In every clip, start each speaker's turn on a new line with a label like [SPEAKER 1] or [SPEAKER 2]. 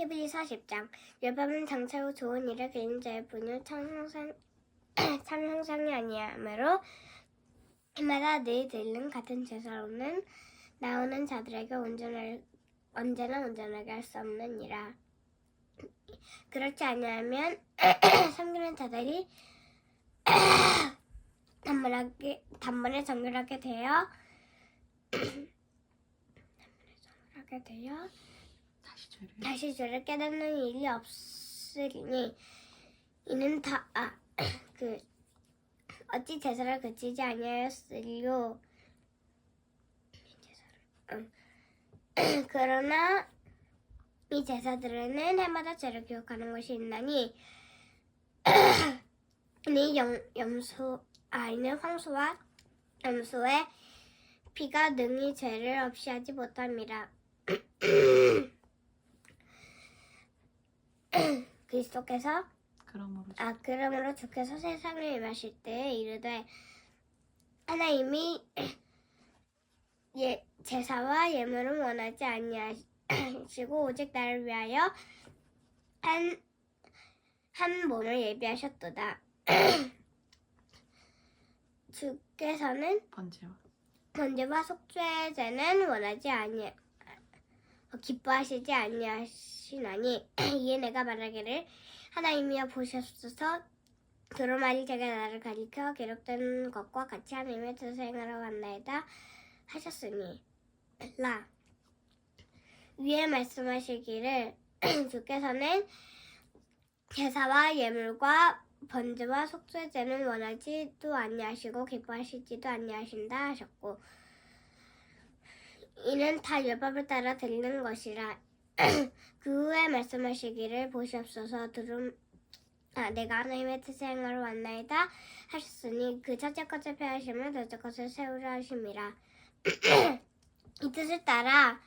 [SPEAKER 1] 히브리 40장 율법은 장차고 좋은 일을 그림자일 뿐이요 참 형상 참 형상이 아니하므로 해마다 늘 들는 같은 제사로는 나오는 자들에게 온전할, 언제나 온전하게 할 수 없느니라. 그렇지 아니하면 섬기는 자들이 단번하게 단번에 정결하게 되어 정결하게 되어
[SPEAKER 2] 다시 죄를
[SPEAKER 1] 깨닫는 일이 없으리니 이는 다아 그 어찌 제사를 그치지 아니하였으리요. 그러나 이 제사들에는 해마다 죄를 기억하는 것이 있나니 이 염, 염소 아이는 황소와 염소의 피가 능히 죄를 없이 하지 못함이라 그리스도께서
[SPEAKER 2] 그러므로
[SPEAKER 1] 아 그러므로 주께서 세상을 임하실 때 이르되 하나님이 예, 제사와 예물을 원하지 아니하시고 오직 나를 위하여 한, 한 몸을 예비하셨도다. 주께서는
[SPEAKER 2] 번제와
[SPEAKER 1] 번제와 속죄제는 원하지 아니 어, 기뻐하시지 아니하시나니 이에 내가 말하기를 하나님이여 보시옵소서. 두루마리 제가 나를 가리켜 기록된 것과 같이 하나님의 행하러 왔나이다 하셨으니. 라. 위에 말씀하시기를 주께서는 제사와 예물과 번제와 속죄제는 원하지도 아니하시고 기뻐하시지도 아니하신다 하셨고 이는 다 율법을 따라 드리는 것이라 그 후에 말씀하시기를 보시옵소서. 두름 아 내가 하나님의 뜻을 행하러 왔나이다 하셨으니 그 첫째 것을 폐하시면 둘째 것을 세우려 하심이라. 이 뜻을 따라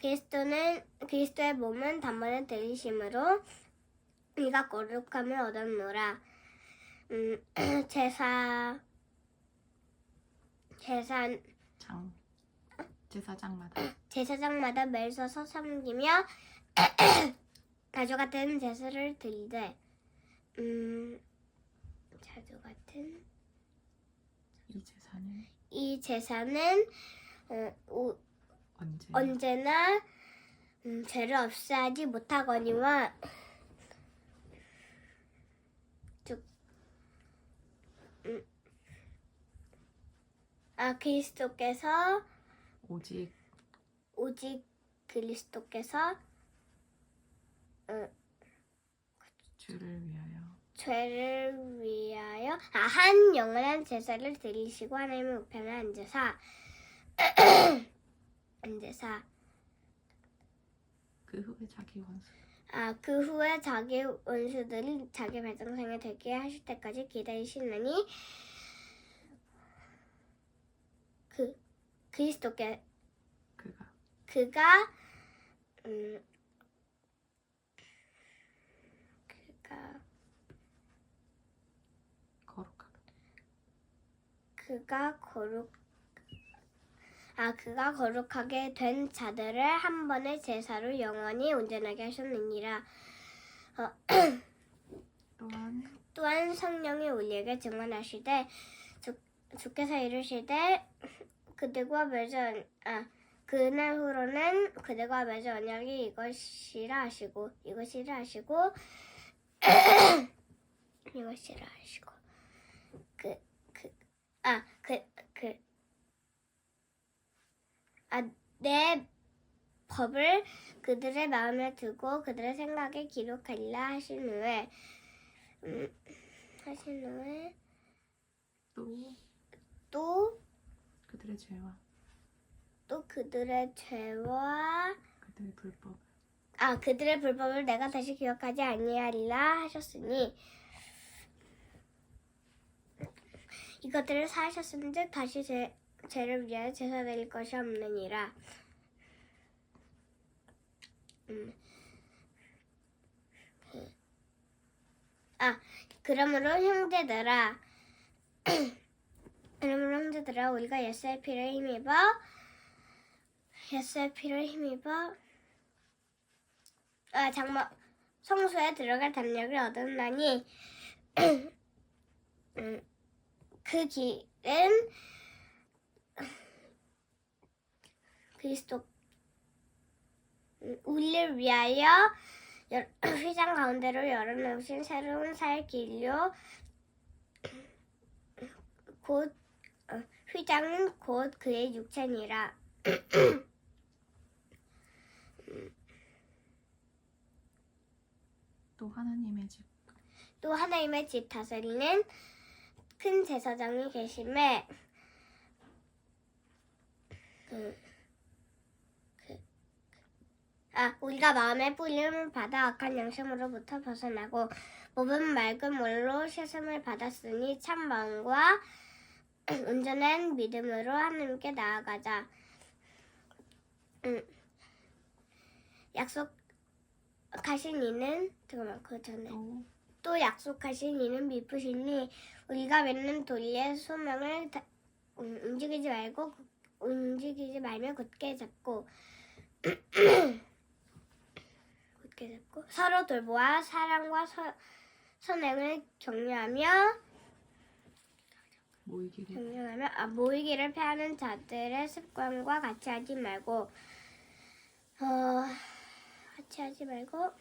[SPEAKER 1] 그리스도는 그리스도의 몸은 단번에 들이심으로 네가 거룩함을 얻었노라. 음, 제사 제사
[SPEAKER 2] 장 제사장마다.
[SPEAKER 1] 제사장마다 매일 서서 섬기며 자주 같은 제사를 드리되 음 자주 같은
[SPEAKER 2] 이 제사는?
[SPEAKER 1] 이 제사는 어, 오-
[SPEAKER 2] 언제
[SPEAKER 1] 언제나 음, 죄를 없애하지 못하거니와 즉, 음, 아 그리스도께서
[SPEAKER 2] 오직
[SPEAKER 1] 오직 그리스도께서
[SPEAKER 2] 죄를 위하여.
[SPEAKER 1] 죄를 위하여 아, 한 영원한 제사를 드리시고 하나님의 우편에 앉으사 앉으사.
[SPEAKER 2] 그 후에 자기 원수.
[SPEAKER 1] 아, 그 후에 자기 원수들이 자기 발등상에 되게 하실 때까지 기다리시느니 그 그리스도께
[SPEAKER 2] 그가.
[SPEAKER 1] 그가 음 그가
[SPEAKER 2] 거룩하게
[SPEAKER 1] 그가 거룩 아 그가 거룩하게 된 자들을 한 번의 제사로 영원히 온전하게 하셨느니라. 어,
[SPEAKER 2] 또한
[SPEAKER 1] 또한 성령이 우리에게 증언하시되 주, 주께서 이르시되 그들과 맺은 아 그날 후로는 그들과 맺은 언약이 이것이라 하시고 이것이라 하시고 이것이라 하시고. 그 그 아 그 그 아 내 법을 그들의 마음에 두고 그들의 생각에 기록하리라 하신 후에 음, 하신 후에
[SPEAKER 2] 또 그들의 죄와
[SPEAKER 1] 그들의 죄와
[SPEAKER 2] 그들의 불법
[SPEAKER 1] 아 그들의 불법을 내가 다시 기억하지 아니하리라 하셨으니 이것들을 사하셨은즉 다시 죄, 죄를 위하여 제사 드릴 것이 없느니라 음. 그- 아 그러므로 형제들아 그러므로 형제들아 우리가 예수의 피를 힘입어 예수의 피를 힘입어 아, 장막 성소에 들어갈 담력을 얻었나니 음, 그 길은 그리스도 음, 우리를 위하여 여- 휘장 가운데로 열어놓으신 새로운 살 길요 곧 어, 휘장은 곧 그의 육체니라.
[SPEAKER 2] 또 하나님의 집.
[SPEAKER 1] 또 하나님의 집 다스리는 큰 제사장이 계심에 그, 그, 아 우리가 마음의 뿌림을 받아 악한 양심으로부터 벗어나고 몸은 맑은 물로 씻음을 받았으니 참 마음과 온전한 믿음으로 하나님께 나아가자. 음, 약속하신 이는 잠깐만 그 전에. 또또 약속하신 이는 미쁘시니 우리가 맺는 도리의 소명을 다- 음, 움직이지 말고 구- 움직이지 말며 굳게 잡고 굳게 잡고 서로 돌보아 사랑과 서, 선행을 격려하며
[SPEAKER 2] 모이기를.
[SPEAKER 1] 격려하며 아, 모이기를 패하는 자들의 습관과 같이 하지 말고 어 같이 하지 말고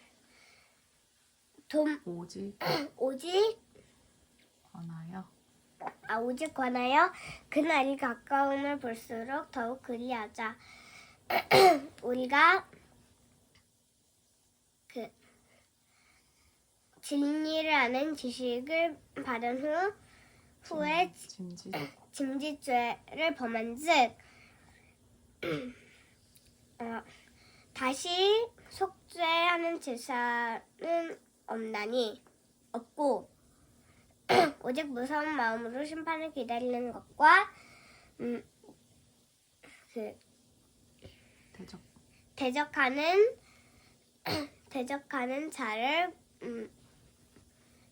[SPEAKER 1] 돈
[SPEAKER 2] 오직
[SPEAKER 1] 오직
[SPEAKER 2] 권하여.
[SPEAKER 1] 아, 오직 권하여? 그날이 가까움을 볼수록 더욱 그리하자. 우리가 그 진리를 아는 지식을 받은 후 후에
[SPEAKER 2] 짐짓
[SPEAKER 1] 짐짓죄를 범한 즉 어, 다시 속죄하는 제사는 없나니 없고 오직 무서운 마음으로 심판을 기다리는 것과 음, 그
[SPEAKER 2] 대적.
[SPEAKER 1] 대적하는 대적하는 자를 음,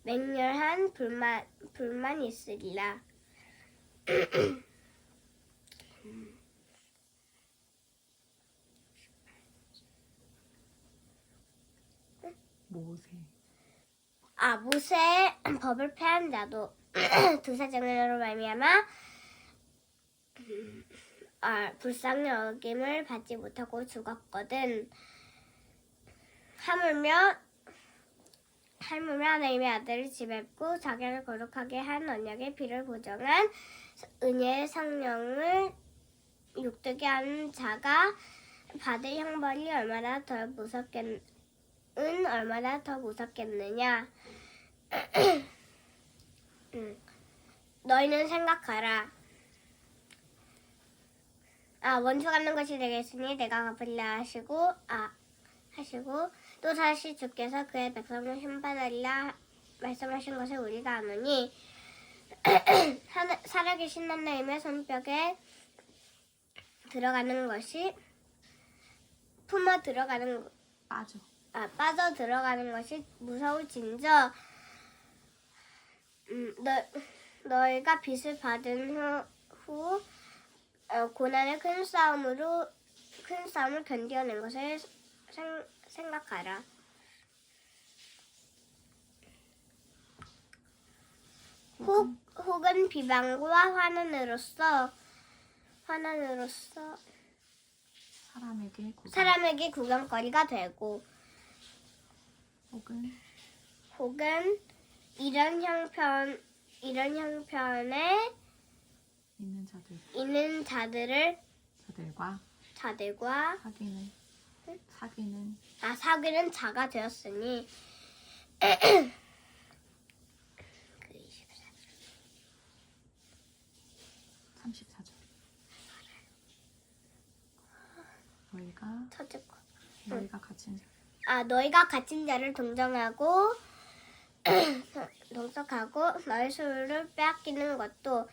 [SPEAKER 1] 맹렬한 불만 불만 있으리라.
[SPEAKER 2] 모세
[SPEAKER 1] 아 모세 법을 패한 자도 두 사정으로 말미암아 음, 아 불쌍히 어김을 받지 못하고 죽었거든. 하물며 하물며 하나님의 아들을 지밟고 자기를 거룩하게 한 언약의 피를 보정한 은혜의 성령을 욕되게 하는 자가 받을 형벌이 얼마나 더 무섭겠 은 얼마나 더 무섭겠느냐. 음. 너희는 생각하라. 아 원수 갚는 것이 되겠으니 내가 갚으려 하시고 아 하시고 또 다시 주께서 그의 백성을 심판하리라 말씀하신 것을 우리가 아노니 살아계신 하나님의 손뼉에 들어가는 것이 품어 들어가는 것
[SPEAKER 2] 빠져.
[SPEAKER 1] 아, 빠져 들어가는 것이 무서울진저 음, 너, 너희가 빚을 받은 후, 후 어, 고난의 큰 싸움으로 큰 싸움을 견뎌낸 것을 생, 생각하라. 혹, 혹은 비방과 화난으로써 화난으로써
[SPEAKER 2] 사람에게 구강
[SPEAKER 1] 사람에게 구경거리가 되고
[SPEAKER 2] 혹은
[SPEAKER 1] 혹은 이런 형편 이런 형편에
[SPEAKER 2] 있는 자들
[SPEAKER 1] 있는 자들을
[SPEAKER 2] 자들과
[SPEAKER 1] 자들과
[SPEAKER 2] 사귀는 사귀는
[SPEAKER 1] 아 사귀는 자가 되었으니 그 24.
[SPEAKER 2] 34절 너희가
[SPEAKER 1] 첫째 거.
[SPEAKER 2] 너희가 갇힌 자
[SPEAKER 1] 아 너희가 갇힌 자를 동정하고 동석하고 너희 소유를 빼앗기는 것도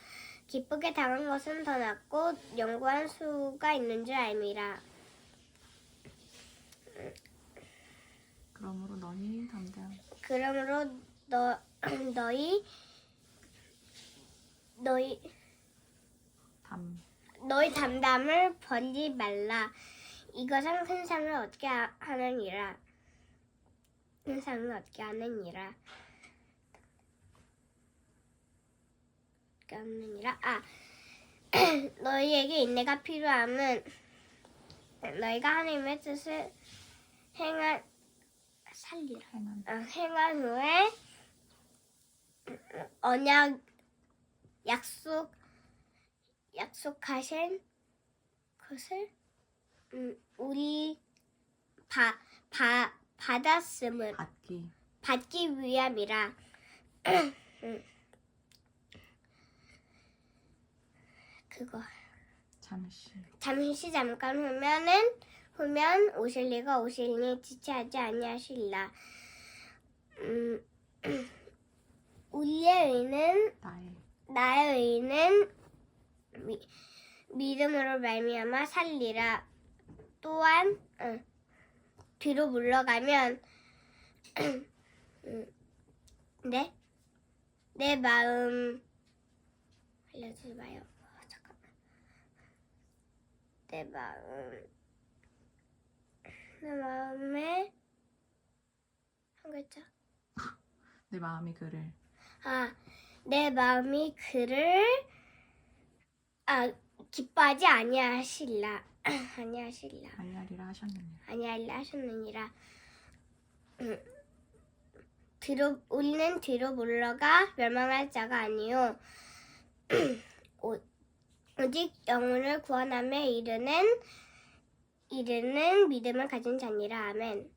[SPEAKER 1] 기쁘게 당한 것은 더 낫고 영구한 수가 있는 줄 알미라.
[SPEAKER 2] 그러므로 너희 담대한
[SPEAKER 1] 그러므로 너 너희 너희
[SPEAKER 2] 담
[SPEAKER 1] 너희 담담을 버리지 말라. 이것은 큰 상을 얻게 하- 하느니라. 상을 얻게 하느니라. 얻게 하느니라. 아, 너희에게 인내가 필요함은 너희가 하나님의 뜻을 행한 살리라.
[SPEAKER 2] 행한
[SPEAKER 1] 어, 행한 후에 언약 약속 약속하신 것을 음, 우리 바, 바, 받았음을
[SPEAKER 2] 받기
[SPEAKER 1] 받기 위함이라. 음. 그거
[SPEAKER 2] 잠시
[SPEAKER 1] 잠시 잠깐 후면은 후면 오실 리가 오실니 지체하지 아니하실라. 음, 우리의 의는
[SPEAKER 2] 나의
[SPEAKER 1] 나의 의는 미, 믿음으로 말미암아 살리라. 또한 어, 뒤로 물러가면 음, 네? 내 마음 알려주지 마요. 어, 잠깐만. 내 마음 내 마음에 한 글자.
[SPEAKER 2] 내 마음이 그를.
[SPEAKER 1] 아, 내 마음이 그를 아 기뻐하지 아니하실라. 아니하실라.
[SPEAKER 2] 아니하리라 하셨느니라.
[SPEAKER 1] 아니하리라 하셨느니라. 음, 뒤로 우리는 뒤로 물러가 멸망할 자가 아니요. 오- 오직 영혼을 구원함에 이르는 이르는 믿음을 가진 자니라. 아멘